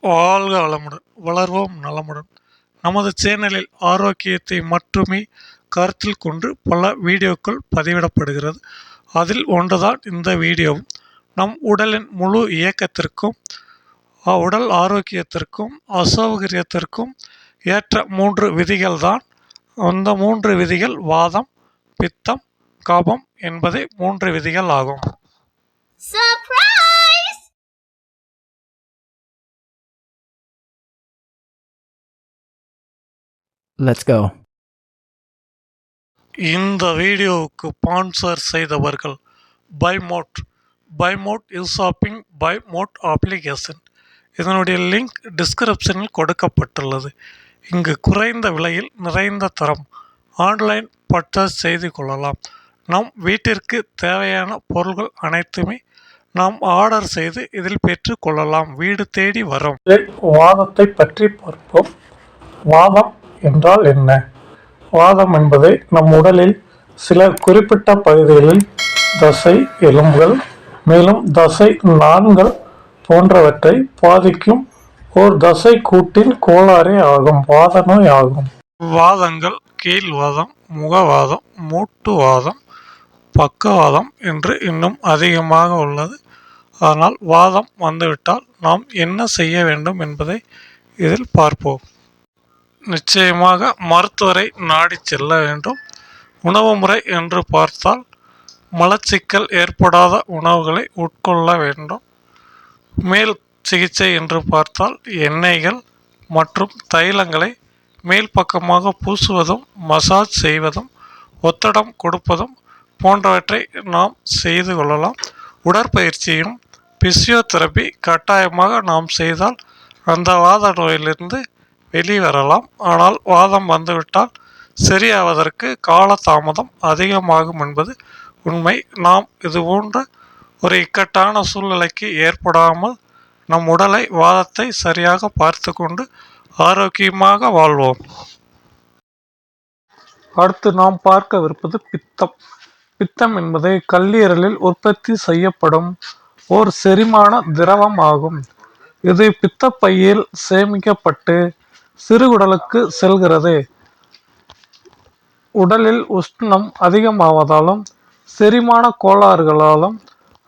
வாழ்க வளமுடன் வளர்வோம் நலமுடன். நமது சேனலில் ஆரோக்கியத்தை மட்டுமே கருத்தில் கொண்டு பல வீடியோக்கள் பதிவிடப்படுகிறது. அதில் ஒன்றுதான் இந்த வீடியோவும். நம் உடலின் முழு இயக்கத்திற்கும் உடல் ஆரோக்கியத்திற்கும் அசௌகரியத்திற்கும் ஏற்ற மூன்று விதிகள் தான் அந்த மூன்று விதிகள் வாதம் பித்தம் கபம் என்பதே மூன்று விதிகள் ஆகும். Let's go. இந்த வீடியோவுக்கு ஸ்பான்சர் செய்தவர்கள் பைமோட் பைமோட் இஸ் ஷாப்பிங் பைமோட் அப்ளிகேஷன் இதனுடைய லிங்க் டிஸ்கிரிப்ஷனில் கொடுக்கப்பட்டுள்ளது. இங்கு குறைந்த விலையில் நிறைந்த தரம் ஆன்லைன் பர்ச்சேஸ் செய்து கொள்ளலாம். நம் வீட்டிற்கு தேவையான பொருள்கள் அனைத்துமே நாம் ஆர்டர் செய்து இதில் பெற்றுக் கொள்ளலாம். வீடு தேடி வரும். வாதத்தை பற்றி பார்ப்போம். வாதம் என்றால் என்ன? வாதம் என்பது நம் உடலில் சில குறிப்பிட்ட பகுதிகளில் தசை எலும்புகள் மேலும் தசை நான்கள் போன்றவற்றை பாதிக்கும் ஓர் தசை கூட்டின் கோளாறே ஆகும் வாத நோய் ஆகும். வாதங்கள் கீழ்வாதம் முகவாதம் மூட்டுவாதம் பக்கவாதம் என்று இன்னும் அதிகமாக உள்ளது. ஆனால் வாதம் வந்துவிட்டால் நாம் என்ன செய்ய வேண்டும் என்பதை இதில் பார்ப்போம். நிச்சயமாக மருத்துவரை நாடி செல்ல வேண்டும். உணவு முறை என்று பார்த்தால் மலச்சிக்கல் ஏற்படாத உணவுகளை உட்கொள்ள வேண்டும். மேல் சிகிச்சை என்று பார்த்தால் எண்ணெய்கள் மற்றும் தைலங்களை மேல் பக்கமாக பூசுவதும் மசாஜ் செய்வதும் ஒத்தடம் கொடுப்பதும் போன்றவற்றை நாம் செய்து கொள்ளலாம். உடற்பயிற்சியும் பிசியோதெரபி கட்டாயமாக நாம் செய்தால் அந்த வாத நோயிலிருந்து வெளிவரலாம். ஆனால் வாதம் வந்துவிட்டால் சரியாவதற்கு காலதாமதம் அதிகமாகும் என்பது உண்மை. நாம் இது போன்ற ஒரு இக்கட்டான சூழ்நிலைக்கு ஏற்படாமல் நம் உடலை வாதத்தை சரியாக பார்த்து கொண்டு ஆரோக்கியமாக வாழ்வோம். அடுத்து நாம் பார்க்கவிருப்பது பித்தம். பித்தம் என்பது கல்லீரலில் உற்பத்தி செய்யப்படும் ஓர் செரிமான திரவம் ஆகும் இது பித்தப்பையில் சேமிக்கப்பட்டு சிறுகுடலுக்கு செல்கிறது. உடலில் உஷ்ணம் அதிகமாவதாலும் செரிமான கோளாறுகளாலும்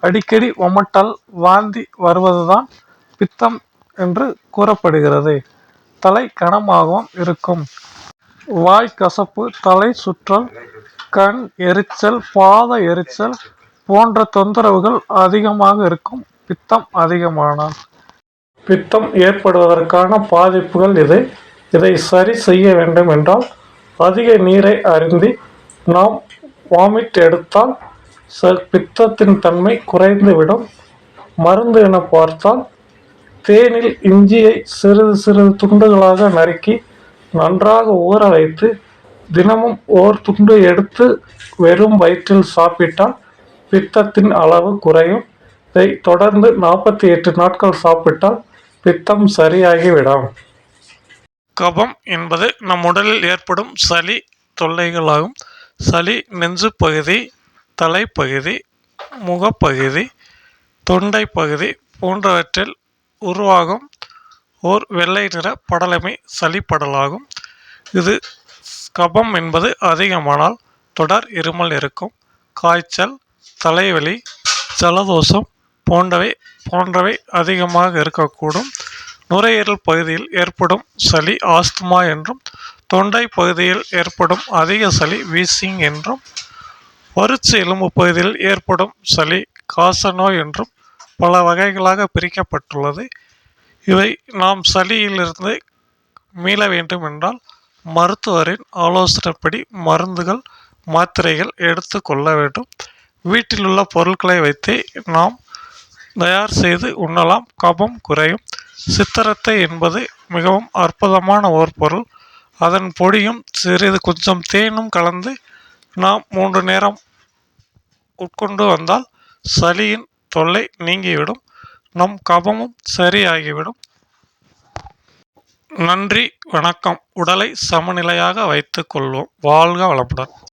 அடிக்கடி ஒமட்டல் வாந்தி வருவதுதான் பித்தம் என்று கூறப்படுகிறது. தலை கனமாகவும் இருக்கும். வாய் கசப்பு தலை சுற்றல் கண் எரிச்சல் பாத எரிச்சல் போன்ற தொந்தரவுகள் அதிகமாக இருக்கும். பித்தம் அதிகமானால் பித்தம் ஏற்படுவதற்கான பாதிப்புகள் இது இதை சரி செய்ய வேண்டும் என்றால் அதிக நீரை அருந்தி நாம் வாமிட் எடுத்தால் ச பித்தத்தின் தன்மை குறைந்துவிடும். மருந்து என பார்த்தால் தேனில் இஞ்சியை சிறிது சிறிது துண்டுகளாக நறுக்கி நன்றாக ஊற வைத்து தினமும் ஓர் துண்டு எடுத்து வெறும் வயிற்றில் சாப்பிட்டால் பித்தத்தின் அளவு குறையும். இதை தொடர்ந்து நாற்பத்தி எட்டு நாட்கள் சாப்பிட்டால் பித்தம் சரியாகிவிடும். கபம் என்பது நம் உடலில் ஏற்படும் சளி தொல்லைகளாகும். சளி நெஞ்சு பகுதி தலைப்பகுதி முகப்பகுதி தொண்டை பகுதி போன்றவற்றில் உருவாகும் ஓர் வெள்ளை நிற படலமே சளிப்படலாகும். இது கபம் என்பது அதிகமானால் தொடர் இருமல் இருக்கும். காய்ச்சல் தலைவலி ஜலதோஷம் போன்றவை போன்றவை அதிகமாக இருக்கக்கூடும். நுரையீரல் பகுதியில் ஏற்படும் சளி ஆஸ்துமா என்றும் தொண்டை பகுதியில் ஏற்படும் அதிக சளி வீசிங் என்றும் வறுச்சி எலும்பு பகுதியில் ஏற்படும் சளி காசநோய் என்றும் பல வகைகளாக பிரிக்கப்பட்டுள்ளது. இவை நாம் சளியிலிருந்து மீள வேண்டும் என்றால் மருத்துவரின் ஆலோசனைப்படி மருந்துகள் மாத்திரைகள் எடுத்து கொள்ள வேண்டும். வீட்டில் உள்ள பொருட்களை வைத்து நாம் தயார் செய்து உண்ணலாம். கபம் குறையும். சித்திரத்தை என்பது மிகவும் அற்புதமான ஓர் பொருள். அதன் பொடியும் சிறிது கொஞ்சம் தேனும் கலந்து நாம் மூன்று நேரம் உட்கொண்டு வந்தால் சளியின் தொல்லை நீங்கிவிடும். நம் கபமும் சரியாகிவிடும். நன்றி வணக்கம். உடலை சமநிலையாக வைத்துக் கொள்வோம். வாழ்க வளமுடன்.